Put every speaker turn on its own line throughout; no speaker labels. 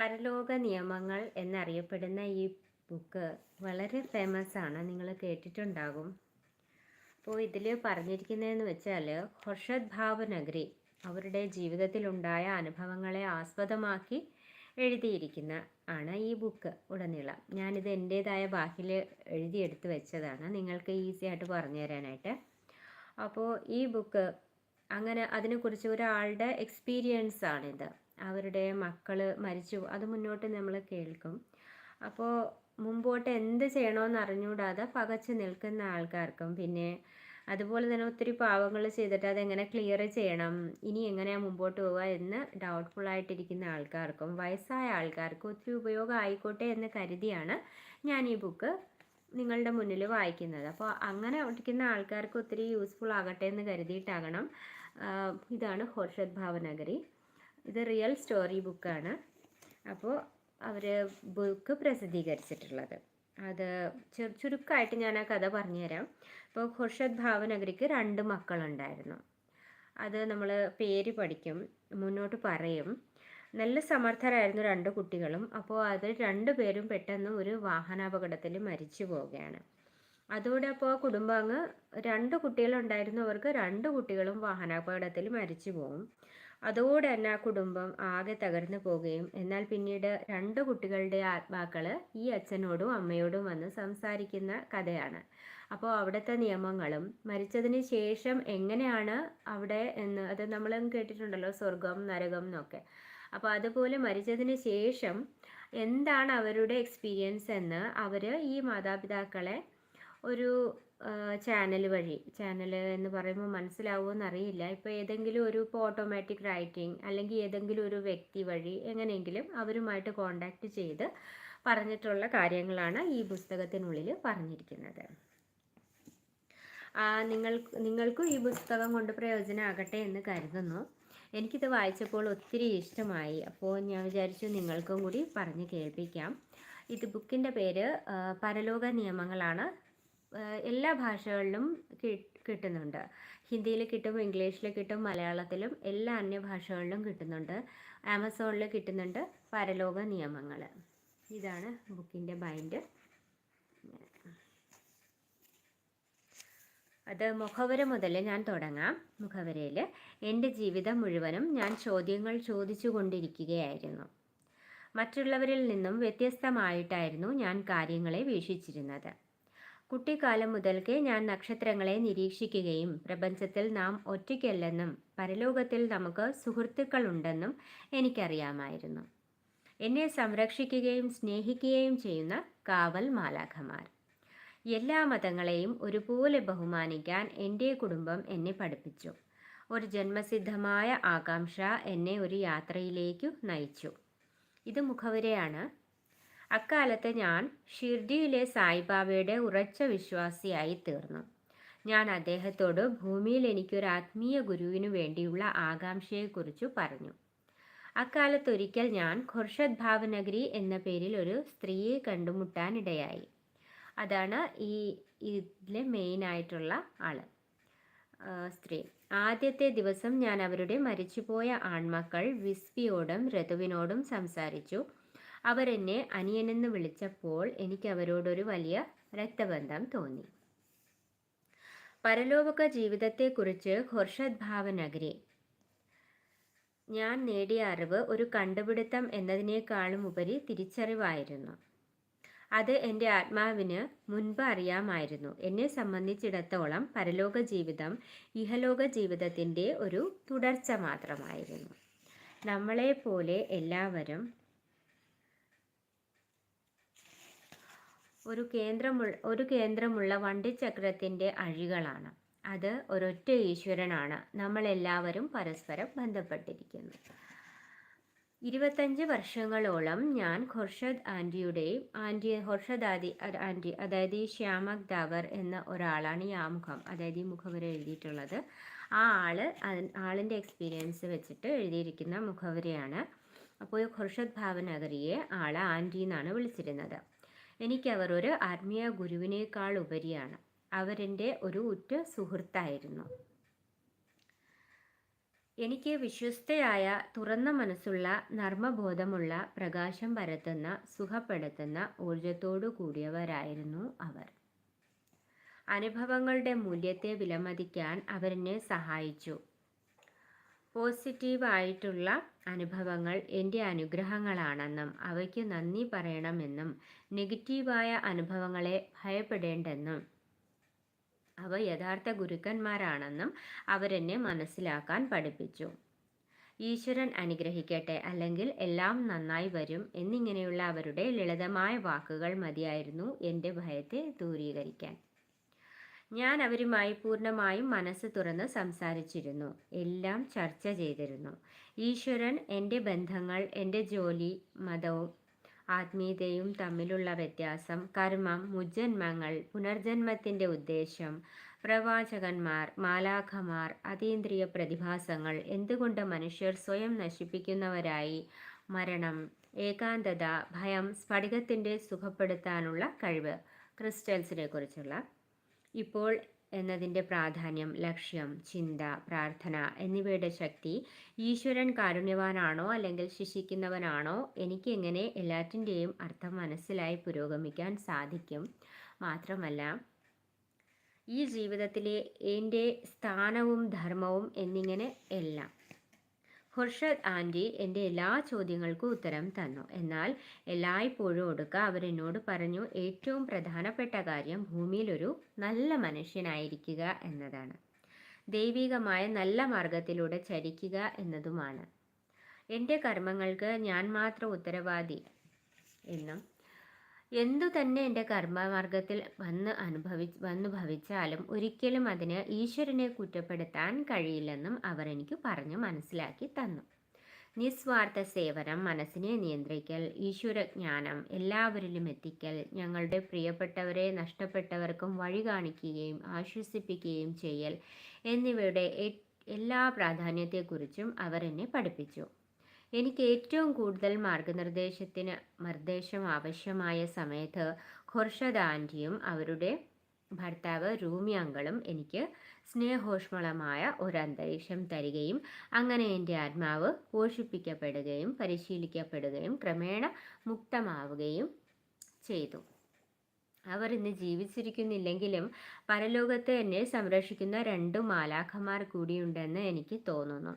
പരലോക നിയമങ്ങൾ എന്നറിയപ്പെടുന്ന ഈ ബുക്ക് വളരെ ഫേമസ് ആണ്. നിങ്ങൾ കേട്ടിട്ടുണ്ടാകും. അപ്പോൾ ഇതിൽ പറഞ്ഞിരിക്കുന്നതെന്ന് വെച്ചാൽ ഹർഷദ് ഭാവനഗരി അവരുടെ ജീവിതത്തിലുണ്ടായ അനുഭവങ്ങളെ ആസ്പദമാക്കി എഴുതിയിരിക്കുന്ന ആണ് ഈ ബുക്ക് ഉടനീളം. ഞാനിത് എന്റേതായ ബാക്കിൽ എഴുതിയെടുത്ത് വെച്ചതാണ്. നിങ്ങൾക്ക് ഈസി ആയിട്ട് പറഞ്ഞു തരാനായിട്ട്. അപ്പോൾ ഈ ബുക്ക് അങ്ങനെ അതിനെക്കുറിച്ച് ഒരാളുടെ എക്സ്പീരിയൻസ് ആണിത്. അവരുടെ മക്കൾ മരിച്ചു അത് മുന്നോട്ട് നമ്മൾ കേൾക്കും. അപ്പോൾ മുമ്പോട്ട് എന്ത് ചെയ്യണമെന്ന് അറിഞ്ഞുകൂടാതെ പകച്ചു നിൽക്കുന്ന ആൾക്കാർക്കും പിന്നെ അതുപോലെ തന്നെ ഒത്തിരി പാവങ്ങൾ ചെയ്തിട്ട് അതെങ്ങനെ ക്ലിയർ ചെയ്യണം ഇനി എങ്ങനെയാണ് മുമ്പോട്ട് പോവുക എന്ന് ഡൗട്ട്ഫുൾ ആയിട്ടിരിക്കുന്ന ആൾക്കാർക്കും വയസ്സായ ആൾക്കാർക്കും ഒത്തിരി ഉപയോഗം ആയിക്കോട്ടെ എന്ന് കരുതിയാണ് ഞാൻ ഈ ബുക്ക് നിങ്ങളുടെ മുന്നിൽ വായിക്കുന്നത്. അപ്പോൾ അങ്ങനെ ഇരിക്കുന്ന ആൾക്കാർക്ക് ഒത്തിരി യൂസ്ഫുൾ ആകട്ടെ എന്ന് കരുതിയിട്ടാകണം. ഇതാണ് ഹോർഷദ് ഭാവനഗരി. ഇത് റിയൽ സ്റ്റോറി ബുക്കാണ്. അപ്പോൾ അവർ ബുക്ക് പ്രസിദ്ധീകരിച്ചിട്ടുള്ളത്. അത് ചുരുക്കമായിട്ട് ഞാൻ ആ കഥ പറഞ്ഞുതരാം. ഇപ്പോൾ ഖുർഷദ് ഭാവനഗരിക്ക് രണ്ട് മക്കളുണ്ടായിരുന്നു. അത് നമ്മൾ പേര് പഠിക്കും മുന്നോട്ട് പറയും. നല്ല സമർത്ഥരായിരുന്നു രണ്ട് കുട്ടികളും. അപ്പോൾ അത് രണ്ടു പേരും പെട്ടെന്ന് ഒരു വാഹനാപകടത്തിൽ മരിച്ചു പോവുകയാണ്. അതോടെ അപ്പോൾ കുടുംബാംഗ രണ്ട് കുട്ടികളുണ്ടായിരുന്നവർക്ക് രണ്ട് കുട്ടികളും വാഹനാപകടത്തിൽ മരിച്ചു പോകും അതോടെ തന്നെ ആ കുടുംബം ആകെ തകർന്നു പോവുകയും എന്നാൽ പിന്നീട് രണ്ട് കുട്ടികളുടെ ആത്മാക്കൾ ഈ അച്ഛനോടും അമ്മയോടും വന്ന് സംസാരിക്കുന്ന കഥയാണ്. അപ്പോൾ അവിടുത്തെ നിയമങ്ങളും മരിച്ചതിന് ശേഷം എങ്ങനെയാണ് അവിടെ എന്ന് അത് നമ്മൾ കേട്ടിട്ടുണ്ടല്ലോ സ്വർഗം നരകം എന്നൊക്കെ. അപ്പോൾ അതുപോലെ മരിച്ചതിന് ശേഷം എന്താണ് അവരുടെ എക്സ്പീരിയൻസ് എന്ന് അവർ ഈ മാതാപിതാക്കളെ ഒരു ചാനൽ വഴി. ചാനൽ എന്ന് പറയുമ്പോൾ മനസ്സിലാവുമോ അറിയില്ല. ഇപ്പോൾ ഏതെങ്കിലും ഒരു ഇപ്പോൾ ഓട്ടോമാറ്റിക് റൈറ്റിംഗ് അല്ലെങ്കിൽ ഏതെങ്കിലും ഒരു വ്യക്തി വഴി എങ്ങനെയെങ്കിലും അവരുമായിട്ട് കോണ്ടാക്ട് ചെയ്ത് പറഞ്ഞിട്ടുള്ള കാര്യങ്ങളാണ് ഈ പുസ്തകത്തിനുള്ളിൽ പറഞ്ഞിരിക്കുന്നത്. നിങ്ങൾ നിങ്ങൾക്കും ഈ പുസ്തകം കൊണ്ട് പ്രയോജനമാകട്ടെ എന്ന് കരുതുന്നു. എനിക്കിത് വായിച്ചപ്പോൾ ഒത്തിരി ഇഷ്ടമായി. അപ്പോൾ ഞാൻ വിചാരിച്ചു നിങ്ങൾക്കും കൂടി പറഞ്ഞ് കേൾപ്പിക്കാം. ഇത് ബുക്കിന്റെ പേര് പരലോക നിയമങ്ങളാണ്. എല്ലാ ഭാഷകളിലും കിട്ടുന്നുണ്ട്. ഹിന്ദിയിൽ കിട്ടും ഇംഗ്ലീഷിൽ കിട്ടും മലയാളത്തിലും എല്ലാ അന്യഭാഷകളിലും കിട്ടുന്നുണ്ട്. ആമസോണിൽ കിട്ടുന്നുണ്ട് പരലോക നിയമങ്ങൾ ഇതാണ് ബുക്കിന്റെ ബൈൻഡ്. അത് മുഖവര മുതൽ ഞാൻ തുടങ്ങാം. മുഖവരയിൽ എന്റെ ജീവിതം മുഴുവനും ഞാൻ ചോദ്യങ്ങൾ ചോദിച്ചു കൊണ്ടിരിക്കുകയായിരുന്നു. മറ്റുള്ളവരിൽ നിന്നും വ്യത്യസ്തമായിട്ടായിരുന്നു ഞാൻ കാര്യങ്ങളെ വീക്ഷിച്ചിരുന്നത്. കുട്ടിക്കാലം മുതൽക്കേ ഞാൻ നക്ഷത്രങ്ങളെ നിരീക്ഷിക്കുകയും പ്രപഞ്ചത്തിൽ നാം ഒറ്റയ്ക്കല്ലെന്നും പരലോകത്തിൽ നമുക്ക് സുഹൃത്തുക്കളുണ്ടെന്നും എനിക്കറിയാമായിരുന്നു. എന്നെ സംരക്ഷിക്കുകയും സ്നേഹിക്കുകയും ചെയ്യുന്ന കാവൽ മാലാഖമാർ. എല്ലാ മതങ്ങളെയും ഒരുപോലെ ബഹുമാനിക്കാൻ എന്റെ കുടുംബം എന്നെ പഠിപ്പിച്ചു. ഒരു ജന്മസിദ്ധമായ ആകാംക്ഷ എന്നെ ഒരു യാത്രയിലേക്കു നയിച്ചു. ഇത് മുഖവരെയാണ് അക്കാലത്ത് ഞാൻ ഷിർഡിയിലെ സായിബാബയുടെ ഉറച്ച വിശ്വാസിയായി തീർന്നു. ഞാൻ അദ്ദേഹത്തോട് ഭൂമിയിൽ എനിക്കൊരു ആത്മീയ ഗുരുവിനു വേണ്ടിയുള്ള ആകാംക്ഷയെക്കുറിച്ചു പറഞ്ഞു. അക്കാലത്തൊരിക്കൽ ഞാൻ ഖുർഷദ് ഭാവനഗരി എന്ന പേരിൽ ഒരു സ്ത്രീയെ കണ്ടുമുട്ടാനിടയായി അതാണ് ഈ ഇതിലെ മെയിനായിട്ടുള്ള ആൾ സ്ത്രീ. ആദ്യത്തെ ദിവസം ഞാൻ അവരുടെ മരിച്ചുപോയ ആൺമക്കൾ വിസ്വിയോടും ഋതുവിനോടും സംസാരിച്ചു. അവരെന്നെ അനിയനെന്ന് വിളിച്ചപ്പോൾ എനിക്ക് അവരോടൊരു വലിയ രക്തബന്ധം തോന്നി. പരലോക ജീവിതത്തെക്കുറിച്ച് ഹുർഷദ് ഭാവനഗരി ഞാൻ നേടിയ അറിവ് ഒരു കണ്ടുപിടുത്തം എന്നതിനേക്കാളും ഉപരി തിരിച്ചറിവായിരുന്നു. അത് എന്റെ ആത്മാവിന് മുൻപ് അറിയാമായിരുന്നു. എന്നെ സംബന്ധിച്ചിടത്തോളം പരലോക ജീവിതം ഇഹലോക ജീവിതത്തിന്റെ ഒരു തുടർച്ച മാത്രമായിരുന്നു. നമ്മളെപ്പോലെ എല്ലാവരും ഒരു കേന്ദ്രമുള്ള ഒരു കേന്ദ്രമുള്ള വണ്ടിച്ചക്രത്തിന്റെ അഴികളാണ്. അത് ഒരൊറ്റ ഈശ്വരനാണ്. നമ്മളെല്ലാവരും പരസ്പരം ബന്ധപ്പെട്ടിരിക്കുന്നു. ഇരുപത്തഞ്ച് വർഷങ്ങളോളം ഞാൻ ഖുർഷദ് ആന്റിയുടെയും ആന്റി ഖുർഷദ് ആദി ആന്റി അതായത് ഈ ശ്യാമക് ദാവർ എന്ന ഒരാളാണ് ഈ ആമുഖം അതായത് ഈ മുഖവര എഴുതിയിട്ടുള്ളത്. ആ ആൾ ആളിന്റെ എക്സ്പീരിയൻസ് വെച്ചിട്ട് എഴുതിയിരിക്കുന്ന മുഖവരയാണ്. അപ്പോൾ ഈ ഖുർഷദ് ഭാവനഗറിയെ ആൾ ആന്റി എന്നാണ് വിളിച്ചിരുന്നത്. എനിക്കവർ ഒരു ആത്മീയ ഗുരുവിനേക്കാൾ ഉപരിയാണ്. അവരെന്റെ ഒരു ഉറ്റ സുഹൃത്തായിരുന്നു. എനിക്ക് വിശ്വസ്തയായ തുറന്ന മനസ്സുള്ള നർമ്മബോധമുള്ള പ്രകാശം പരത്തുന്ന സുഖപ്പെടുത്തുന്ന ഊർജത്തോടു കൂടിയവരായിരുന്നു അവർ. അനുഭവങ്ങളുടെ മൂല്യത്തെ വിലമതിക്കാൻ അവരെന്നെ സഹായിച്ചു. പോസിറ്റീവായിട്ടുള്ള അനുഭവങ്ങൾ എന്റെ അനുഗ്രഹങ്ങളാണെന്നും അവയ്ക്ക് നന്ദി പറയണമെന്നും നെഗറ്റീവായ അനുഭവങ്ങളെ ഭയപ്പെടേണ്ടെന്നും അവ യഥാർത്ഥ ഗുരുക്കന്മാരാണെന്നും അവരെന്നെ മനസ്സിലാക്കാൻ പഠിപ്പിച്ചു. ഈശ്വരൻ അനുഗ്രഹിക്കട്ടെ അല്ലെങ്കിൽ എല്ലാം നന്നായി വരും എന്നിങ്ങനെയുള്ള അവരുടെ ലളിതമായ വാക്കുകൾ മതിയായിരുന്നു എന്റെ ഭയത്തെ ദൂരീകരിക്കാൻ. ഞാൻ അവരുമായി പൂർണമായും മനസ്സ് തുറന്ന് സംസാരിച്ചിരുന്നു. എല്ലാം ചർച്ച ചെയ്തിരുന്നു. ഈശ്വരൻ എന്റെ ബന്ധങ്ങൾ എന്റെ ജോലി മതവും ആത്മീയതയും തമ്മിലുള്ള വ്യത്യാസം കർമ്മം മുജ്ജന്മങ്ങൾ പുനർജന്മത്തിന്റെ ഉദ്ദേശം പ്രവാചകന്മാർ മാലാഖമാർ അതീന്ദ്രിയ പ്രതിഭാസങ്ങൾ എന്തുകൊണ്ട് മനുഷ്യർ സ്വയം നശിപ്പിക്കുന്നവരായി മരണം ഏകാന്തത ഭയം സ്ഫടികത്തിന്റെ സുഖപ്പെടുത്താനുള്ള കഴിവ് ക്രിസ്റ്റൽസിനെ കുറിച്ചുള്ള ഇപ്പോൾ എന്നതിന്റെ പ്രാധാന്യം ലക്ഷ്യം ചിന്ത പ്രാർത്ഥന എന്നിവയുടെ ശക്തി ഈശ്വരൻ കാരുണ്യവാനാണോ അല്ലെങ്കിൽ ശിക്ഷിക്കുന്നവനാണോ എനിക്ക് എങ്ങനെ എല്ലാറ്റിന്റെയും അർത്ഥം മനസ്സിലായി പുരോഗമിക്കാൻ സാധിക്കും. മാത്രമല്ല ഈ ജീവിതത്തിലെ എന്റെ സ്ഥാനവും ധർമ്മവും എന്നിങ്ങനെ എല്ലാം ഖുർഷദ് ആന്റി എന്റെ എല്ലാ ചോദ്യങ്ങൾക്കും ഉത്തരം തന്നു. എന്നാൽ എല്ലായ്പ്പോഴും ഒടുക്ക അവരെന്നോട് പറഞ്ഞു ഏറ്റവും പ്രധാനപ്പെട്ട കാര്യം ഭൂമിയിലൊരു നല്ല മനുഷ്യനായിരിക്കുക എന്നതാണ്. ദൈവികമായ നല്ല മാർഗത്തിലൂടെ ചരിക്കുക എന്നതുമാണ്. എന്റെ കർമ്മങ്ങൾക്ക് ഞാൻ മാത്രം ഉത്തരവാദി എന്നും എന്തു തന്നെ എന്റെ കർമ്മമാർഗത്തിൽ വന്ന് അനുഭവി വന്നു ഭവിച്ചാലും ഒരിക്കലും അതിന് ഈശ്വരനെ കുറ്റപ്പെടുത്താൻ കഴിയില്ലെന്നും അവർ എനിക്ക് പറഞ്ഞു മനസ്സിലാക്കി തന്നു. നിസ്വാർത്ഥ സേവനം മനസ്സിനെ നിയന്ത്രിക്കൽ ഈശ്വരജ്ഞാനം എല്ലാവരിലും എത്തിക്കൽ ഞങ്ങളുടെ പ്രിയപ്പെട്ടവരെ നഷ്ടപ്പെട്ടവർക്കും വഴി കാണിക്കുകയും ആശ്വസിപ്പിക്കുകയും ചെയ്യൽ എന്നിവയുടെ എല്ലാ പ്രാധാന്യത്തെക്കുറിച്ചും അവർ എന്നെ പഠിപ്പിച്ചു. എനിക്ക് ഏറ്റവും കൂടുതൽ മാർഗനിർദ്ദേശത്തിന് നിർദ്ദേശം ആവശ്യമായ സമയത്ത് ഖുർഷദ് ആന്റിയും അവരുടെ ഭർത്താവ് റൂമി അങ്കളും എനിക്ക് സ്നേഹോഷ്മളമായ ഒരു അന്തരീക്ഷം തരികയും അങ്ങനെ എന്റെ ആത്മാവ് പോഷിപ്പിക്കപ്പെടുകയും പരിശീലിക്കപ്പെടുകയും ക്രമേണ മുക്തമാവുകയും ചെയ്തു. അവർ ഇന്ന് ജീവിച്ചിരിക്കുന്നില്ലെങ്കിലും പരലോകത്ത് എന്നെ സംരക്ഷിക്കുന്ന രണ്ട് മാലാഖമാർ കൂടിയുണ്ടെന്ന് എനിക്ക് തോന്നുന്നു.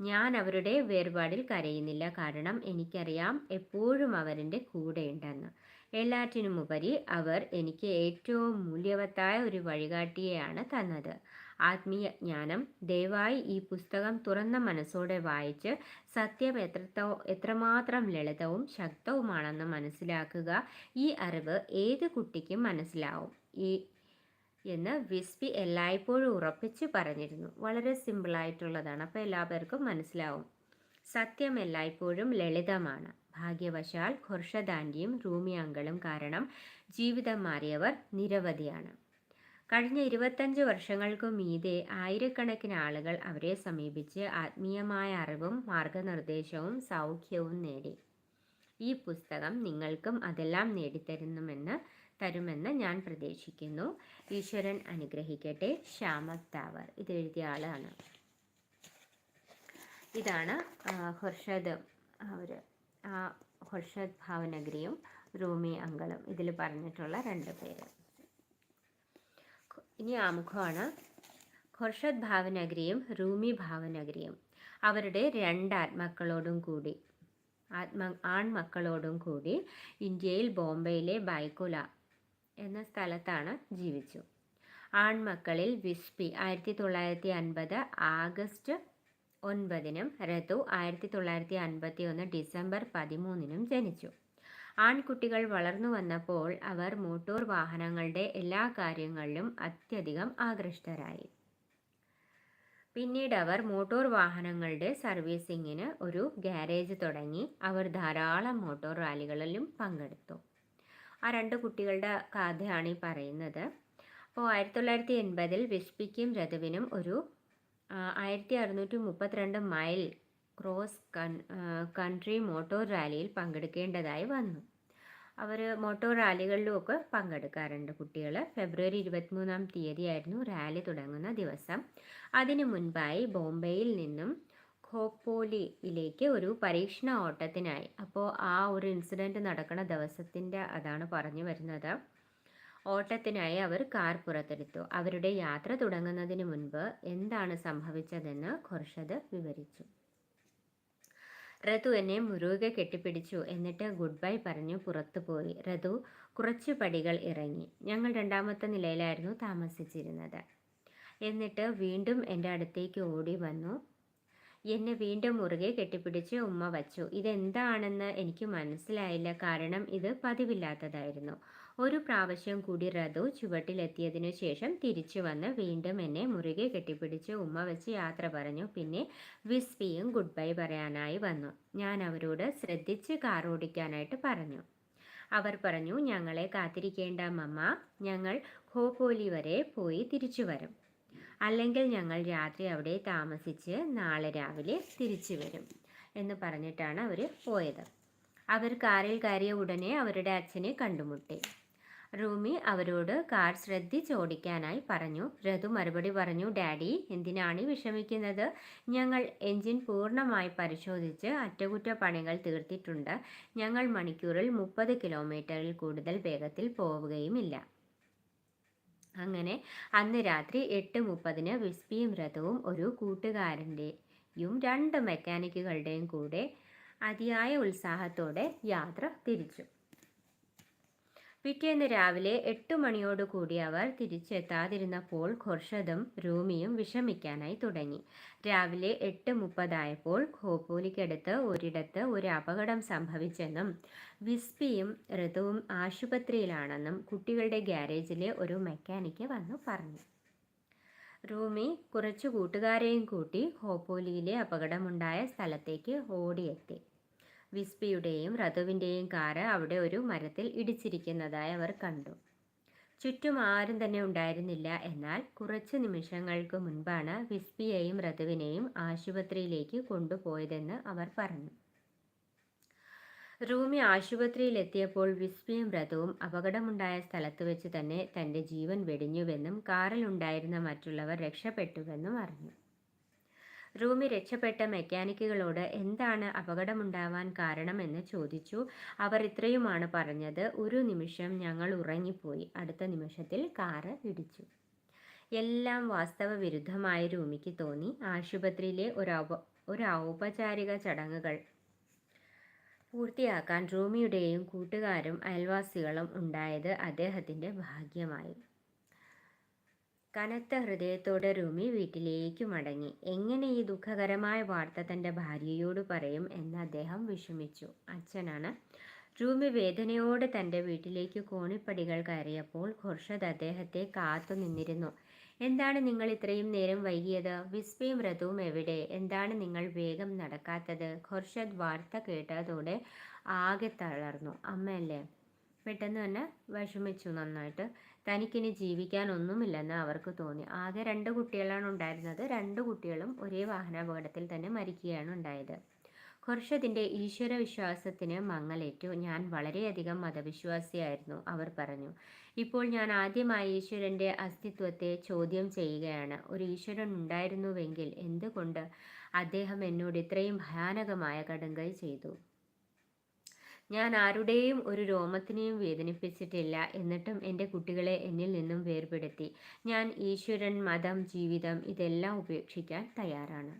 ഞാൻ അവരുടെ വേർപാടിൽ കരയുന്നില്ല. കാരണം എനിക്കറിയാം എപ്പോഴും അവരെന്റെ കൂടെയുണ്ടെന്ന് എല്ലാറ്റിനുമുപരി അവർ എനിക്ക് ഏറ്റവും മൂല്യവത്തായ ഒരു വഴികാട്ടിയെയാണ് തന്നത്. ആത്മീയ ജ്ഞാനം. ദയവായി ഈ പുസ്തകം തുറന്ന മനസ്സോടെ വായിച്ച് സത്യം എത്രത്തോ എത്രമാത്രം ലളിതവും ശക്തവുമാണെന്ന് മനസ്സിലാക്കുക. ഈ അറിവ് ഏത് കുട്ടിക്കും മനസ്സിലാവും. ഈ എന്ന് വിസ്പി എല്ലായ്പ്പോഴും ഉറപ്പിച്ച് പറഞ്ഞിരുന്നു. വളരെ സിമ്പിളായിട്ടുള്ളതാണ് അപ്പോൾ എല്ലാവർക്കും മനസ്സിലാവും. സത്യം എല്ലായ്പ്പോഴും ലളിതമാണ്. ഭാഗ്യവശാൽ ഖുർഷദാൻഡിയും റൂമിയാങ്കളും കാരണം ജീവിതം മാറിയവർ നിരവധിയാണ്. കഴിഞ്ഞ ഇരുപത്തഞ്ച് വർഷങ്ങൾക്കു മീതെ ആയിരക്കണക്കിന് ആളുകൾ അവരെ സമീപിച്ച് ആത്മീയമായ അറിവും മാർഗനിർദ്ദേശവും സൗഖ്യവും നേടി. ഈ പുസ്തകം നിങ്ങൾക്കും അതെല്ലാം നേടിത്തരുന്നുമെന്ന് തരുമെന്ന് ഞാൻ പ്രതീക്ഷിക്കുന്നു. ഈശ്വരൻ അനുഗ്രഹിക്കട്ടെ. ശ്യാമക് താവർ ഇത് എഴുതിയ ആളാണ്. ഇതാണ് ഹർഷദ് അവർ ഹർഷദ് ഭാവനഗരിയും റൂമി അങ്കളും ഇതിൽ പറഞ്ഞിട്ടുള്ള രണ്ട് പേര്. ഇനി ആമുഖമാണ്. ഹർഷദ് ഭാവനഗരിയും റൂമി ഭാവനഗരിയും അവരുടെ രണ്ട് ആത്മാക്കളോടും കൂടി ആത്മ ആൺമക്കളോടും കൂടി ഇന്ത്യയിൽ ബോംബെയിലെ ബൈക്കുല എന്ന സ്ഥലത്താണ് ജീവിച്ചു. ആൺമക്കളിൽ വിസ്പി ആയിരത്തി തൊള്ളായിരത്തി അൻപത് ആഗസ്റ്റ് ഒൻപതിനും രതു ആയിരത്തി തൊള്ളായിരത്തി അൻപത്തി ഒന്ന് ഡിസംബർ പതിമൂന്നിനും ജനിച്ചു. ആൺകുട്ടികൾ വളർന്നു വന്നപ്പോൾ അവർ മോട്ടോർ വാഹനങ്ങളുടെ എല്ലാ കാര്യങ്ങളിലും അത്യധികം ആകൃഷ്ടരായി. പിന്നീട് അവർ മോട്ടോർ വാഹനങ്ങളുടെ സർവീസിങ്ങിന് ഒരു ഗാരേജ് തുടങ്ങി. അവർ ധാരാളം മോട്ടോർ റാലികളിലും പങ്കെടുത്തു. ആ രണ്ട് കുട്ടികളുടെ കഥയാണ് ഈ പറയുന്നത്. അപ്പോൾ ആയിരത്തി തൊള്ളായിരത്തി എൺപതിൽ വിസ്പിക്കും രതുവിനും ഒരു ആയിരത്തി അറുന്നൂറ്റി മുപ്പത്തിരണ്ട് മൈൽ ക്രോസ് കൺട്രി മോട്ടോർ റാലിയിൽ പങ്കെടുക്കേണ്ടതായി വന്നു. അവർ മോട്ടോർ റാലികളിലുമൊക്കെ പങ്കെടുക്കാറുണ്ട് കുട്ടികൾ. ഫെബ്രുവരി ഇരുപത്തിമൂന്നാം തീയതിയായിരുന്നു റാലി തുടങ്ങുന്ന ദിവസം. അതിനു മുൻപായി ബോംബെയിൽ നിന്നും ഖോപ്പോലിയിലേക്ക് ഒരു പരീക്ഷണ ഓട്ടത്തിനായി അപ്പോൾ ആ ഒരു ഇൻസിഡന്റ് നടക്കുന്ന ദിവസത്തിന്റെ അതാണ് പറഞ്ഞു വരുന്നത്. ഓട്ടത്തിനായി അവർ കാർ പുറത്തെടുത്തു. അവരുടെ യാത്ര തുടങ്ങുന്നതിന് മുൻപ് എന്താണ് സംഭവിച്ചതെന്ന് ഖുർഷദ് വിവരിച്ചു. റതു എന്നെ മുറുകെ കെട്ടിപ്പിടിച്ചു. എന്നിട്ട് ഗുഡ് ബൈ പറഞ്ഞു പുറത്തു പോയി. റതു കുറച്ച് പടികൾ ഇറങ്ങി. ഞങ്ങൾ രണ്ടാമത്തെ നിലയിലായിരുന്നു താമസിച്ചിരുന്നത്. എന്നിട്ട് വീണ്ടും എന്റെ അടുത്തേക്ക് ഓടി വന്നു. എന്നെ വീണ്ടും മുറുകെ കെട്ടിപ്പിടിച്ച് ഉമ്മ വച്ചു. ഇതെന്താണെന്ന് എനിക്ക് മനസ്സിലായില്ല. കാരണം ഇത് പതിവില്ലാത്തതായിരുന്നു. ഒരു പ്രാവശ്യം കൂടി റതു ചുവട്ടിലെത്തിയതിനു ശേഷം തിരിച്ചു വന്ന് വീണ്ടും എന്നെ മുറുകെ കെട്ടിപ്പിടിച്ച് ഉമ്മ വെച്ച് യാത്ര പറഞ്ഞു. പിന്നെ വിസ്പിയും ഗുഡ് ബൈ പറയാനായി വന്നു. ഞാൻ അവരോട് ശ്രദ്ധിച്ച് കാർ ഓടിക്കാനായിട്ട് പറഞ്ഞു. അവർ പറഞ്ഞു ഞങ്ങളെ കാത്തിരിക്കേണ്ട മമ്മ. ഞങ്ങൾ ഖോപോലി വരെ പോയി തിരിച്ചു വരും. അല്ലെങ്കിൽ ഞങ്ങൾ രാത്രി അവിടെ താമസിച്ച് നാളെ രാവിലെ തിരിച്ചു വരും എന്ന് പറഞ്ഞിട്ടാണ് അവർ പോയത്. അവർ കാറിൽ കയറിയ ഉടനെ അവരുടെ അച്ഛനെ കണ്ടുമുട്ടി. റൂമി അവരോട് കാർ ശ്രദ്ധിച്ച് ഓടിക്കാനായി പറഞ്ഞു രഥു മറുപടി പറഞ്ഞു ഡാഡി എന്തിനാണ് വിഷമിക്കുന്നത്? ഞങ്ങൾ എൻജിൻ പൂർണമായി പരിശോധിച്ച് അറ്റകുറ്റപ്പണികൾ തീർത്തിട്ടുണ്ട്. ഞങ്ങൾ മണിക്കൂറിൽ മുപ്പത് കിലോമീറ്ററിൽ കൂടുതൽ വേഗത്തിൽ പോവുകയുമില്ല. അങ്ങനെ അന്ന് രാത്രി എട്ട് മുപ്പതിന് വിസ്പിയും രഥവും ഒരു കൂട്ടുകാരന്റെയും രണ്ട് മെക്കാനിക്കുകളുടെയും കൂടെ അതിയായ ഉത്സാഹത്തോടെ യാത്ര തിരിച്ചു. പിറ്റേന്ന് രാവിലെ എട്ടു മണിയോടുകൂടി അവർ തിരിച്ചെത്താതിരുന്നപ്പോൾ ഖുർഷദും റൂമിയും വിഷമിക്കാനായി തുടങ്ങി. രാവിലെ എട്ട് മുപ്പതായപ്പോൾ ഖോപൂലിക്കടുത്ത് ഒരിടത്ത് ഒരു അപകടം സംഭവിച്ചെന്നും വിസ്പിയും ഋതുവും ആശുപത്രിയിലാണെന്നും കുട്ടികളുടെ ഗ്യാരേജിലെ ഒരു മെക്കാനിക്ക് വന്നു പറഞ്ഞു. റൂമി കുറച്ചു കൂട്ടുകാരെയും കൂട്ടി ഹോപ്പോലിയിലെ അപകടമുണ്ടായ സ്ഥലത്തേക്ക് ഓടിയെത്തി. വിസ്പിയുടെയും റതുവിന്റെയും കാറ് അവിടെ ഒരു മരത്തിൽ ഇടിച്ചിരിക്കുന്നതായി അവർ കണ്ടു. ചുറ്റും ആരും തന്നെ ഉണ്ടായിരുന്നില്ല. എന്നാൽ കുറച്ച് നിമിഷങ്ങൾക്ക് മുൻപാണ് വിസ്പിയെയും റതുവിനെയും ആശുപത്രിയിലേക്ക് കൊണ്ടുപോയതെന്ന് അവർ പറഞ്ഞു. റൂമി ആശുപത്രിയിലെത്തിയപ്പോൾ വിസ്പിയും വ്രതവും അപകടമുണ്ടായ സ്ഥലത്ത് വെച്ച് തന്നെ തന്റെ ജീവൻ വെടിഞ്ഞുവെന്നും കാറിലുണ്ടായിരുന്ന മറ്റുള്ളവർ രക്ഷപ്പെട്ടുവെന്നും അറിഞ്ഞു. റൂമി രക്ഷപ്പെട്ട മെക്കാനിക്കുകളോട് എന്താണ് അപകടമുണ്ടാവാൻ കാരണമെന്ന് ചോദിച്ചു. അവർ ഇത്രയുമാണ് പറഞ്ഞത്. ഒരു നിമിഷം ഞങ്ങൾ ഉറങ്ങിപ്പോയി. അടുത്ത നിമിഷത്തിൽ കാറ് ഇടിച്ചു. എല്ലാം വാസ്തവ വിരുദ്ധമായ റൂമിക്ക് തോന്നി. ആശുപത്രിയിലെ ഒരു ഒരു ഔപചാരിക ചടങ്ങുകൾ പൂർത്തിയാക്കാൻ റൂമിയുടെയും കൂട്ടുകാരും അയൽവാസികളും ഉണ്ടായത് അദ്ദേഹത്തിന്റെ ഭാഗ്യമായി. കനത്ത ഹൃദയത്തോടെ റുമി വീട്ടിലേക്ക് മടങ്ങി. എങ്ങനെ ഈ ദുഃഖകരമായ വാർത്ത തന്റെ ഭാര്യയോട് പറയും? എന്ന് അദ്ദേഹം വിഷമിച്ചു. അച്ഛനാണ്. റൂമി വേദനയോടെ തന്റെ വീട്ടിലേക്ക് കോണിപ്പടികൾ കയറിയപ്പോൾ ഖുർഷദ് അദ്ദേഹത്തെ കാത്തു നിന്നിരുന്നു. എന്താണ് നിങ്ങൾ ഇത്രയും നേരം വൈകിയത്? വിസ്മയും വ്രതവും എവിടെ? എന്താണ് നിങ്ങൾ വേഗം നടക്കാത്തത്? ഖുർഷദ് വാർത്ത കേട്ടതോടെ ആകെ തളർന്നു. അമ്മയല്ലേ പെട്ടെന്ന് തന്നെ വിഷമിച്ചു നന്നായിട്ട്. തനിക്കിനി ജീവിക്കാനൊന്നുമില്ലെന്ന് അവർക്ക് തോന്നി. ആകെ രണ്ട് കുട്ടികളാണ് ഉണ്ടായിരുന്നത്. രണ്ട് കുട്ടികളും ഒരേ വാഹനാപകടത്തിൽ തന്നെ മരിക്കുകയാണ് ഉണ്ടായത്. ഖുർഷദിന്റെ ഈശ്വര വിശ്വാസത്തിന് മങ്ങലേറ്റു. ഞാൻ വളരെയധികം മതവിശ്വാസിയായിരുന്നു അവർ പറഞ്ഞു. ഇപ്പോൾ ഞാൻ ആദ്യമായി ഈശ്വരന്റെ അസ്തിത്വത്തെ ചോദ്യം ചെയ്യുകയാണ്. ഒരു ഈശ്വരൻ ഉണ്ടായിരുന്നുവെങ്കിൽ എന്തുകൊണ്ട് അദ്ദേഹം എന്നോട് ഇത്രയും ഭയാനകമായ കടുങ്കൈ ചെയ്തു? ഞാൻ ആരുടെയും ഒരു രോമത്തിനെയും വേദനിപ്പിച്ചിട്ടില്ല. എന്നിട്ടും എന്റെ കുട്ടികളെ എന്നിൽ നിന്നും വേർപെടുത്തി. ഞാൻ ഈശ്വരൻ മതം ജീവിതം ഇതെല്ലാം ഉപേക്ഷിക്കാൻ തയ്യാറാണ്.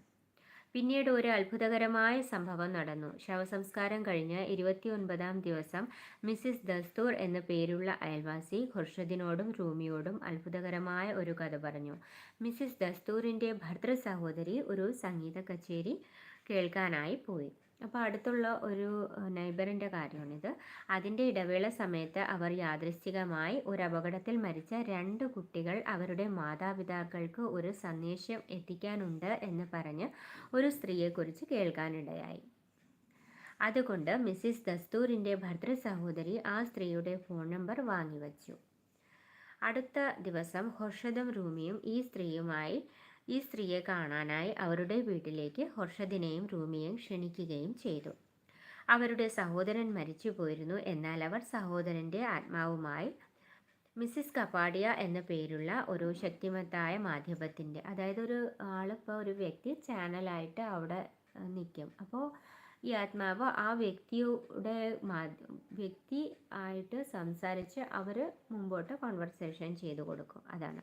പിന്നീട് ഒരു അത്ഭുതകരമായ സംഭവം നടന്നു. ശവസംസ്കാരം കഴിഞ്ഞ് ഇരുപത്തിയൊൻപതാം ദിവസം മിസ്സിസ് ദസ്തൂർ എന്ന പേരുള്ള അയൽവാസി ഖുർഷദിനോടും റൂമിയോടും അത്ഭുതകരമായ ഒരു കഥ പറഞ്ഞു. മിസ്സിസ് ദസ്തൂറിന്റെ ഭർത്തൃ സഹോദരി ഒരു സംഗീത കച്ചേരി കേൾക്കാനായി പോയി. അപ്പോൾ അടുത്തുള്ള ഒരു നൈബറിന്റെ കാര്യമാണിത്. അതിന്റെ ഇടവേള സമയത്ത് അവർ യാദൃശ്ചികമായി ഒരു അപകടത്തിൽ മരിച്ച രണ്ട് കുട്ടികൾ അവരുടെ മാതാപിതാക്കൾക്ക് ഒരു സന്ദേശം എത്തിക്കാനുണ്ട് എന്ന് പറഞ്ഞ് ഒരു സ്ത്രീയെക്കുറിച്ച് കേൾക്കാനിടയായി. അതുകൊണ്ട് മിസ്സിസ് ദസ്തൂരിന്റെ ഭർത്തൃ സഹോദരി ആ സ്ത്രീയുടെ ഫോൺ നമ്പർ വാങ്ങിവച്ചു. അടുത്ത ദിവസം ഹർഷദും റൂമിയും ഈ സ്ത്രീയുമായി ഈ സ്ത്രീയെ കാണാനായി അവരുടെ വീട്ടിലേക്ക് ഹർഷദിനെയും റൂമിയെയും ക്ഷണിക്കുകയും ചെയ്തു. അവരുടെ സഹോദരൻ മരിച്ചു പോയിരുന്നു. എന്നാൽ അവർ സഹോദരന്റെ ആത്മാവുമായി മിസ്സിസ് കപ്പാഡിയ എന്ന പേരുള്ള ഒരു ശക്തിമത്തായ മാധ്യമത്തിന്റെ അതായത് ഒരു ആളിപ്പോൾ ഒരു വ്യക്തി ചാനലായിട്ട് അവിടെ നിൽക്കും. അപ്പോൾ ഈ ആത്മാവ് ആ വ്യക്തിയുടെ വ്യക്തി ആയിട്ട് സംസാരിച്ച് അവർ മുമ്പോട്ട് കോൺവെർസേഷൻ ചെയ്തു കൊടുക്കും. അതാണ്.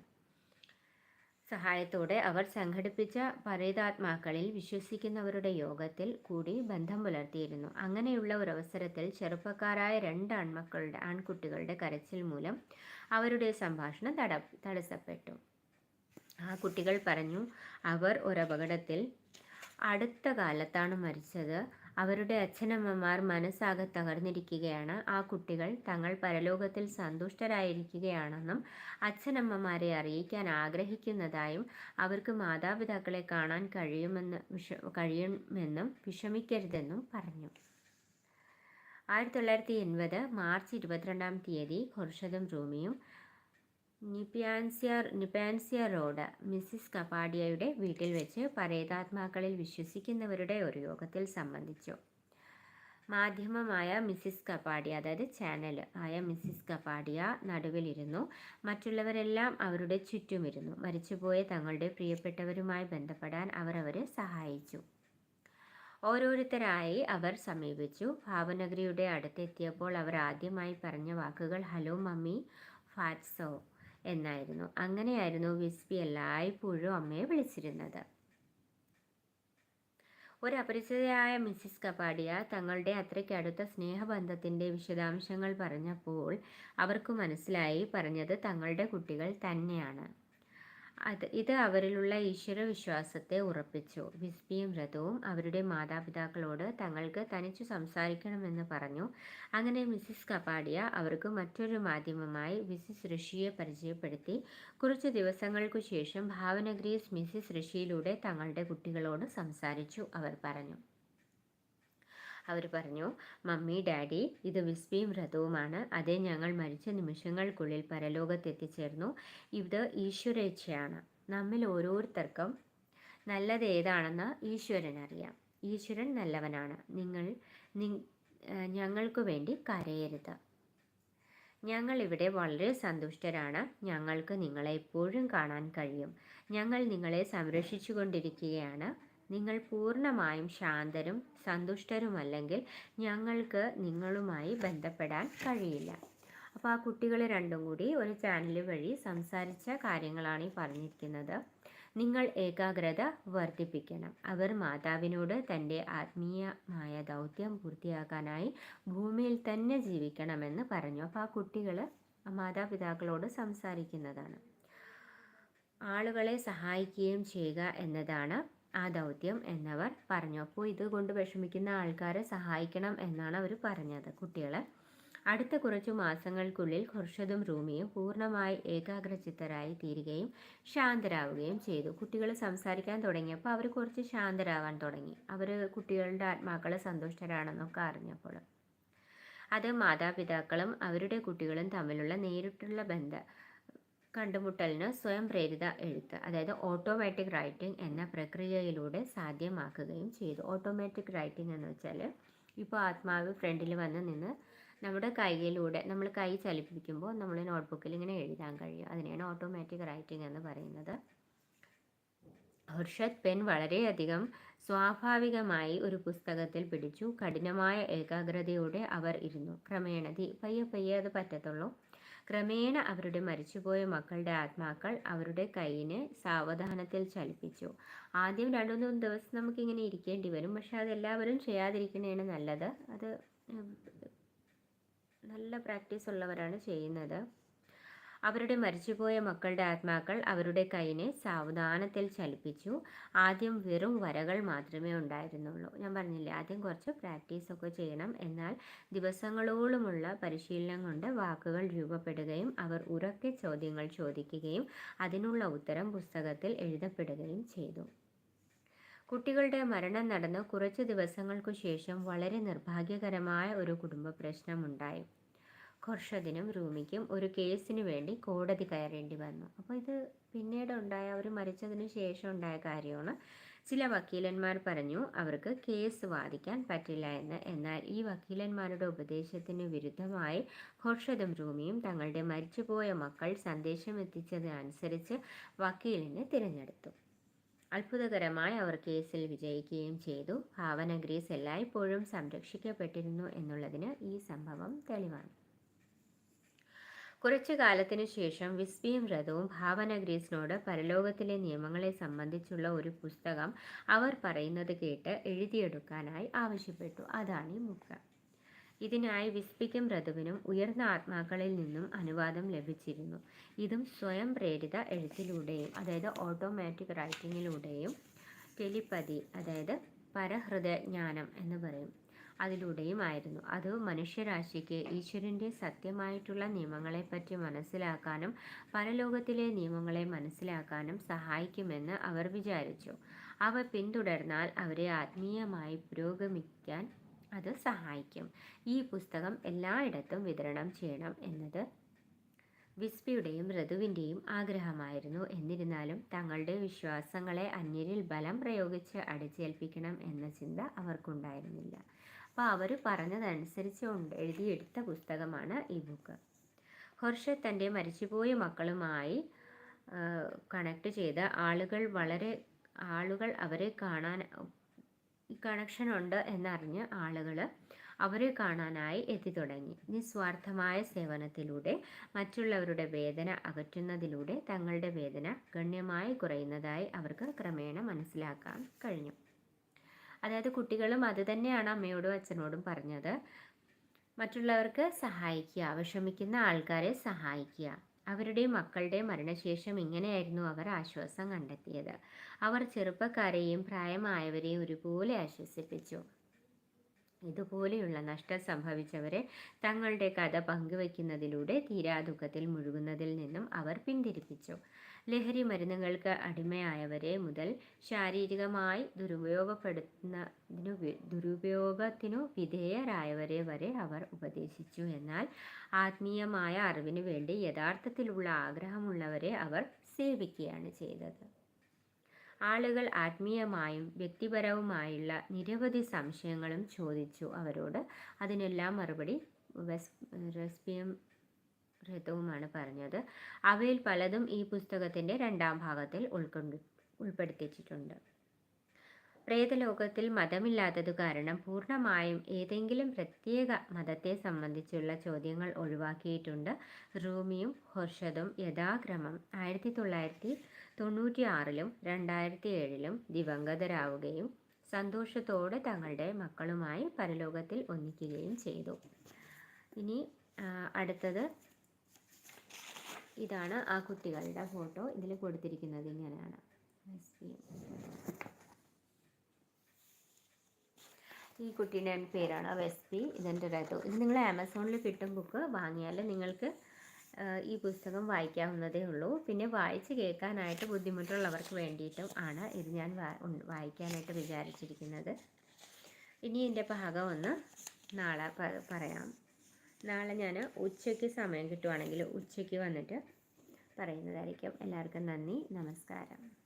സഹായത്തോടെ അവർ സംഘടിപ്പിച്ച പരേതാത്മാക്കളിൽ വിശ്വസിക്കുന്നവരുടെ യോഗത്തിൽ കൂടി ബന്ധം പുലർത്തിയിരുന്നു. അങ്ങനെയുള്ള ഒരു അവസരത്തിൽ ചെറുപ്പക്കാരായ രണ്ട് ആൺമക്കളുടെ ആൺകുട്ടികളുടെ കരച്ചിൽ മൂലം അവരുടെ സംഭാഷണം തട തടസ്സപ്പെട്ടു. ആ കുട്ടികൾ പറഞ്ഞു അവർ ഒരപകടത്തിൽ അടുത്ത കാലത്താണ് മരിച്ചത്. അവരുടെ അച്ഛനമ്മമാർ മനസ്സാകെ തകർന്നിരിക്കുകയാണ്. ആ കുട്ടികൾ തങ്ങൾ പരലോകത്തിൽ സന്തുഷ്ടരായിരിക്കുകയാണെന്നും അച്ഛനമ്മമാരെ അറിയിക്കാൻ ആഗ്രഹിക്കുന്നതായും അവർക്ക് മാതാപിതാക്കളെ കാണാൻ കഴിയുമെന്ന് വിഷ കഴിയുമെന്നും വിഷമിക്കരുതെന്നും പറഞ്ഞു. ആയിരത്തി തൊള്ളായിരത്തി എൺപത് മാർച്ച് ഇരുപത്തിരണ്ടാം തീയതി ഖുർഷദും റൂമിയും നിപ്യാൻസ്യ നിപാൻസിയ റോഡ് മിസ്സിസ് കപാഡിയയുടെ വീട്ടിൽ വെച്ച് പരേതാത്മാക്കളിൽ വിശ്വസിക്കുന്നവരുടെ ഒരു യോഗത്തിൽ സംബന്ധിച്ചു. മാധ്യമമായ മിസ്സിസ് കപാഡിയ അതായത് ചാനൽ ആയ മിസ്സിസ് കപാഡിയ നടുവിലിരുന്നു. മറ്റുള്ളവരെല്ലാം അവരുടെ ചുറ്റുമിരുന്നു. മരിച്ചുപോയ തങ്ങളുടെ പ്രിയപ്പെട്ടവരുമായി ബന്ധപ്പെടാൻ അവർ അവരെ സഹായിച്ചു. ഓരോരുത്തരായി അവർ സമീപിച്ചു. ഭാവനഗരിയുടെ അടുത്തെത്തിയപ്പോൾ അവർ ആദ്യമായി പറഞ്ഞ വാക്കുകൾ ഹലോ മമ്മി ഫാറ്റ്സോ. എന്നായിരുന്നു. അങ്ങനെയായിരുന്നു വിസ്പി എല്ലായ്പ്പോഴും അമ്മയെ വിളിച്ചിരുന്നത്. ഒരു അപരിചിതയായ മിസ്സിസ് കപാഡിയ തങ്ങളുടെ അത്രയ്ക്കടുത്ത സ്നേഹബന്ധത്തിന്റെ വിശദാംശങ്ങൾ പറഞ്ഞപ്പോൾ അവർക്ക് മനസ്സിലായി പറഞ്ഞത് തങ്ങളുടെ കുട്ടികൾ തന്നെയാണ്. അത് ഇത് അവരിലുള്ള ഈശ്വരവിശ്വാസത്തെ ഉറപ്പിച്ചു. വിസ്പിയും വ്രതവും അവരുടെ മാതാപിതാക്കളോട് തങ്ങൾക്ക് തനിച്ചു സംസാരിക്കണമെന്ന് പറഞ്ഞു. അങ്ങനെ മിസ്സിസ് കപാഡിയ അവർക്ക് മറ്റൊരു മാധ്യമമായി മിസ്സിസ് ഋഷിയെ പരിചയപ്പെടുത്തി. കുറച്ച് ദിവസങ്ങൾക്കു ശേഷം ഭാവനഗ്രീസ് മിസ്സിസ് ഋഷിയിലൂടെ തങ്ങളുടെ കുട്ടികളോട് സംസാരിച്ചു. അവർ പറഞ്ഞു അവർ പറഞ്ഞു മമ്മി ഡാഡി ഇത് വിസ്മയും വ്രതവുമാണ്. അതേ ഞങ്ങൾ മരിച്ച നിമിഷങ്ങൾക്കുള്ളിൽ പരലോകത്തെത്തിച്ചേർന്നു. ഇത് ഈശ്വരേച്ഛയാണ്. നമ്മിൽ ഓരോരുത്തർക്കും നല്ലത് ഏതാണെന്ന് ഈശ്വരൻ അറിയാം. ഈശ്വരൻ നല്ലവനാണ്. നിങ്ങൾ ഞങ്ങൾക്ക് വേണ്ടി കരയരുത്. ഞങ്ങൾ ഇവിടെ വളരെ സന്തുഷ്ടരാണ്. ഞങ്ങൾക്ക് നിങ്ങളെ എപ്പോഴും കാണാൻ കഴിയും. ഞങ്ങൾ നിങ്ങളെ സംരക്ഷിച്ചു കൊണ്ടിരിക്കുകയാണ് നിങ്ങൾ പൂർണമായും ശാന്തരും സന്തുഷ്ടരുമല്ലെങ്കിൽ ഞങ്ങൾക്ക് നിങ്ങളുമായി ബന്ധപ്പെടാൻ കഴിയില്ല. അപ്പോൾ ആ കുട്ടികൾ രണ്ടും കൂടി ഒരു ചാനൽ വഴി സംസാരിച്ച കാര്യങ്ങളാണ് ഈ പറഞ്ഞിരിക്കുന്നത്. നിങ്ങൾ ഏകാഗ്രത വർദ്ധിപ്പിക്കണം. അവർ മാതാവിനോട് തന്റെ ആത്മീയമായ ദൗത്യം പൂർത്തിയാക്കാനായി ഭൂമിയിൽ തന്നെ ജീവിക്കണമെന്ന് പറഞ്ഞു. അപ്പോൾ ആ കുട്ടികൾ മാതാപിതാക്കളോട് സംസാരിക്കുന്നതാണ്. ആളുകളെ സഹായിക്കുകയും ചെയ്യുക എന്നതാണ് ആ ദൗത്യം എന്നവർ പറഞ്ഞു. അപ്പോൾ ഇതുകൊണ്ട് വിഷമിക്കുന്ന ആൾക്കാരെ സഹായിക്കണം എന്നാണ് അവർ പറഞ്ഞത് കുട്ടികളെ. അടുത്ത കുറച്ച് മാസങ്ങൾക്കുള്ളിൽ ഖുർഷദും റൂമിയും പൂർണമായി ഏകാഗ്രചിത്തരായി തീരുകയും ശാന്തരാവുകയും ചെയ്തു. കുട്ടികൾ സംസാരിക്കാൻ തുടങ്ങിയപ്പോൾ അവർ കുറച്ച് ശാന്തരാവാൻ തുടങ്ങി. അവർ കുട്ടികളുടെ ആത്മാക്കൾ സന്തുഷ്ടരാണെന്നൊക്കെ അറിഞ്ഞപ്പോൾ അത് മാതാപിതാക്കളും അവരുടെ കുട്ടികളും തമ്മിലുള്ള നേരിട്ടുള്ള ബന്ധം. കണ്ടുമുട്ടലിന് സ്വയം പ്രേരിത എഴുത്ത് അതായത് ഓട്ടോമാറ്റിക് റൈറ്റിംഗ് എന്ന പ്രക്രിയയിലൂടെ സാധ്യമാക്കുകയും ചെയ്തു. ഓട്ടോമാറ്റിക് റൈറ്റിംഗ് എന്ന് വെച്ചാൽ ഇപ്പോൾ ആത്മാവ് ഫ്രണ്ടിൽ വന്ന് നിന്ന് നമ്മുടെ കൈയിലൂടെ നമ്മൾ കൈ ചലിപ്പിക്കുമ്പോൾ നമ്മൾ നോട്ട്ബുക്കിൽ ഇങ്ങനെ എഴുതാൻ കഴിയും. അതിനെയാണ് ഓട്ടോമാറ്റിക് റൈറ്റിംഗ് എന്ന് പറയുന്നത്. ഹർഷദ് പെൻ വളരെയധികം സ്വാഭാവികമായി ഒരു പുസ്തകത്തിൽ പിടിച്ചു. കഠിനമായ ഏകാഗ്രതയോടെ അവർ ഇരുന്നു. ക്രമേണ പയ്യെ പയ്യെ അത് പറ്റത്തുള്ളൂ. ക്രമേണ അവരുടെ മരിച്ചുപോയ മക്കളുടെ ആത്മാക്കൾ അവരുടെ കൈയിനെ സാവധാനത്തിൽ ചലിപ്പിച്ചു. ആദ്യം രണ്ടു മൂന്ന് ദിവസം നമുക്കിങ്ങനെ ഇരിക്കേണ്ടി വരും. പക്ഷെ അതെല്ലാവരും ചെയ്യാതിരിക്കണേണ് നല്ലത്. അത് നല്ല പ്രാക്ടീസ് ഉള്ളവരാണ് ചെയ്യുന്നത്. അവരുടെ മരിച്ചുപോയ മക്കളുടെ ആത്മാക്കൾ അവരുടെ കൈനെ സാവധാനത്തിൽ ചലിപ്പിച്ചു. ആദ്യം വെറും വരകൾ മാത്രമേ ഉണ്ടായിരുന്നുള്ളൂ. ഞാൻ പറഞ്ഞില്ലേ ആദ്യം കുറച്ച് പ്രാക്ടീസ് ഒക്കെ ചെയ്യണം. എന്നാൽ ദിവസങ്ങളോളമുള്ള പരിശീലനം കൊണ്ട് വാക്കുകൾ രൂപപ്പെടുകയും അവർ ഉറക്കെ ചോദ്യങ്ങൾ ചോദിക്കുകയും അതിനുള്ള ഉത്തരം പുസ്തകത്തിൽ എഴുതപ്പെടുകയും ചെയ്തു. കുട്ടികളുടെ മരണം നടന്ന് കുറച്ച് ദിവസങ്ങൾക്കു ശേഷം വളരെ നിർഭാഗ്യകരമായ ഒരു കുടുംബ പ്രശ്നമുണ്ടായി ഖുർഷദിനും റൂമിക്കും ഒരു കേസിന് വേണ്ടി കോടതി കയറേണ്ടി വന്നു. അപ്പോൾ ഇത് പിന്നീട് ഉണ്ടായ അവർ മരിച്ചതിന് ശേഷം ഉണ്ടായ കാര്യമാണ്. ചില വക്കീലന്മാർ പറഞ്ഞു അവർക്ക് കേസ് വാദിക്കാൻ പറ്റില്ല എന്ന്. എന്നാൽ ഈ വക്കീലന്മാരുടെ ഉപദേശത്തിന് വിരുദ്ധമായി ഹർഷദും റൂമിയും തങ്ങളുടെ മരിച്ചുപോയ മക്കൾ സന്ദേശം എത്തിച്ചത് അനുസരിച്ച് വക്കീലിനെ തിരഞ്ഞെടുത്തു. അത്ഭുതകരമായി അവർ കേസിൽ വിജയിക്കുകയും ചെയ്തു. ഭാവന ഗ്രീസ് എല്ലായ്പ്പോഴും സംരക്ഷിക്കപ്പെട്ടിരുന്നു എന്നുള്ളതിന് ഈ സംഭവം തെളിവാണ്. കുറച്ചു കാലത്തിനു ശേഷം വിസ്ബിയും വ്രതവും ഭാവനഗ്രീസിനോട് പരലോകത്തിലെ നിയമങ്ങളെ സംബന്ധിച്ചുള്ള ഒരു പുസ്തകം അവർ പറയുന്നത് കേട്ട് എഴുതിയെടുക്കാനായി ആവശ്യപ്പെട്ടു. അതാണ് ഈ മുഖ. ഇതിനായി വിസ്പിക്കും വ്രതുവിനും ഉയർന്ന ആത്മാക്കളിൽ നിന്നും അനുവാദം ലഭിച്ചിരുന്നു. ഇതും സ്വയം പ്രേരിത എഴുത്തിലൂടെയും അതായത് ഓട്ടോമാറ്റിക് റൈറ്റിങ്ങിലൂടെയും ടെലിപ്പതി അതായത് പരഹൃദയജ്ഞാനം എന്ന് പറയും. അതിലൂടെയും ആയിരുന്നു അത് മനുഷ്യരാശിക്ക് ഈശ്വരന്റെ സത്യമായിട്ടുള്ള നിയമങ്ങളെപ്പറ്റി മനസ്സിലാക്കാനും പരലോകത്തിലെ നിയമങ്ങളെ മനസ്സിലാക്കാനും സഹായിക്കുമെന്ന് അവർ വിചാരിച്ചു. അവ പിന്തുടർന്നാൽ അവരെ ആത്മീയമായി പുരോഗമിക്കാൻ അത് സഹായിക്കും. ഈ പുസ്തകം എല്ലായിടത്തും വിതരണം ചെയ്യണം എന്നത് വിസ്പിയുടെയും ഋതുവിന്റെയും ആഗ്രഹമായിരുന്നു. എന്നിരുന്നാലും തങ്ങളുടെ വിശ്വാസങ്ങളെ അന്യരിൽ ബലം പ്രയോഗിച്ച് അടിച്ചേൽപ്പിക്കണം എന്ന ചിന്ത അവർക്കുണ്ടായിരുന്നില്ല. അപ്പോൾ അവർ പറഞ്ഞതനുസരിച്ച് എഴുതിയെടുത്ത പുസ്തകമാണ് ഈ ബുക്ക്. ഹർഷ തന്റെ മരിച്ചുപോയ മക്കളുമായി കണക്ട് ചെയ്ത ആളുകൾ വളരെ ആളുകൾ അവരെ കാണാൻ കണക്ഷൻ ഉണ്ട് എന്നറിഞ്ഞ് ആളുകൾ അവരെ കാണാനായി എത്തി തുടങ്ങി. നിസ്വാർത്ഥമായ സേവനത്തിലൂടെ മറ്റുള്ളവരുടെ വേദന അകറ്റുന്നതിലൂടെ തങ്ങളുടെ വേദന ഗണ്യമായി കുറയുന്നതായി അവർക്ക് ക്രമേണ മനസ്സിലാക്കാൻ കഴിഞ്ഞു. അതായത് കുട്ടികളും അത് തന്നെയാണ് അമ്മയോടും അച്ഛനോടും പറഞ്ഞത്. മറ്റുള്ളവർക്ക് സഹായിക്കുക വിഷമിക്കുന്ന ആൾക്കാരെ സഹായിക്കുക. അവരുടെ മക്കളുടെ മരണശേഷം ഇങ്ങനെയായിരുന്നു അവർ ആശ്വാസം കണ്ടെത്തിയത്. അവർ ചെറുപ്പക്കാരെയും പ്രായമായവരെയും ഒരുപോലെ ആശ്വസിപ്പിച്ചു. ഇതുപോലെയുള്ള നഷ്ടം സംഭവിച്ചവരെ തങ്ങളുടെ കഥ പങ്കുവയ്ക്കുന്നതിലൂടെ തീരാദുഃഖത്തിൽ മുഴുകുന്നതിൽ നിന്നും അവർ പിന്തിരിപ്പിച്ചു. ലഹരി മരുന്നുകൾക്ക് അടിമയായവരെ മുതൽ ശാരീരികമായി ദുരുപയോഗപ്പെടുത്തുന്നതിനു ദുരുപയോഗത്തിനു വിധേയരായവരെ വരെ അവർ ഉപദേശിച്ചു. എന്നാൽ ആത്മീയമായ അറിവിനു വേണ്ടി യഥാർത്ഥത്തിലുള്ള ആഗ്രഹമുള്ളവരെ അവർ സേവിക്കുകയാണ് ചെയ്തത്. ആളുകൾ ആത്മീയമായും വ്യക്തിപരവുമായുള്ള നിരവധി സംശയങ്ങളും ചോദിച്ചു. അവരോട് അതിനെല്ലാം മറുപടി റെസ്പിയം രഥവുമാണ് പറഞ്ഞത്. അവയിൽ പലതും ഈ പുസ്തകത്തിന്റെ രണ്ടാം ഭാഗത്തിൽ ഉൾക്കൊണ്ട് ഉൾപ്പെടുത്തിയിട്ടുണ്ട്. പ്രേതലോകത്തിൽ മതമില്ലാത്തതു കാരണം പൂർണമായും ഏതെങ്കിലും പ്രത്യേക മതത്തെ സംബന്ധിച്ചുള്ള ചോദ്യങ്ങൾ ഒഴിവാക്കിയിട്ടുണ്ട്. റൂമിയും ഹർഷദും യഥാക്രമം ആയിരത്തി തൊള്ളായിരത്തി തൊണ്ണൂറ്റി ആറിലും രണ്ടായിരത്തി ഏഴിലും ദിവംഗതരാവുകയും സന്തോഷത്തോടെ തങ്ങളുടെ മക്കളുമായി പരലോകത്തിൽ ഒന്നിക്കുകയും ചെയ്തു. ഇനി അടുത്തത് ഇതാണ് ആ കുട്ടികളുടെ ഫോട്ടോ. ഇതിൽ കൊടുത്തിരിക്കുന്നത് ഇങ്ങനെയാണ്. ഈ കുട്ടീന്റെ പേരാണ് വെസ്പി ഇതിന്റെ രഥു ഇത് നിങ്ങൾ ആമസോണിൽ കിട്ടും ബുക്ക് വാങ്ങിയാൽ നിങ്ങൾക്ക് ഈ പുസ്തകം വായിക്കാവുന്നതേ ഉള്ളൂ. പിന്നെ വായിച്ച് കേൾക്കാനായിട്ട് ബുദ്ധിമുട്ടുള്ളവർക്ക് വേണ്ടിയിട്ടും ആണ് ഇത് ഞാൻ വായിക്കാനായിട്ട് വിചാരിച്ചിരിക്കുന്നത്. ഇനി എന്റെ ഭാഗം ഒന്ന് നാളെ പറയാം. നാളെ ഞാൻ ഉച്ചയ്ക്ക് സമയം കിട്ടുവാണെങ്കിൽ ഉച്ചയ്ക്ക് വന്നിട്ട് പറയുന്നതായിരിക്കും. എല്ലാവർക്കും നന്ദി. നമസ്കാരം.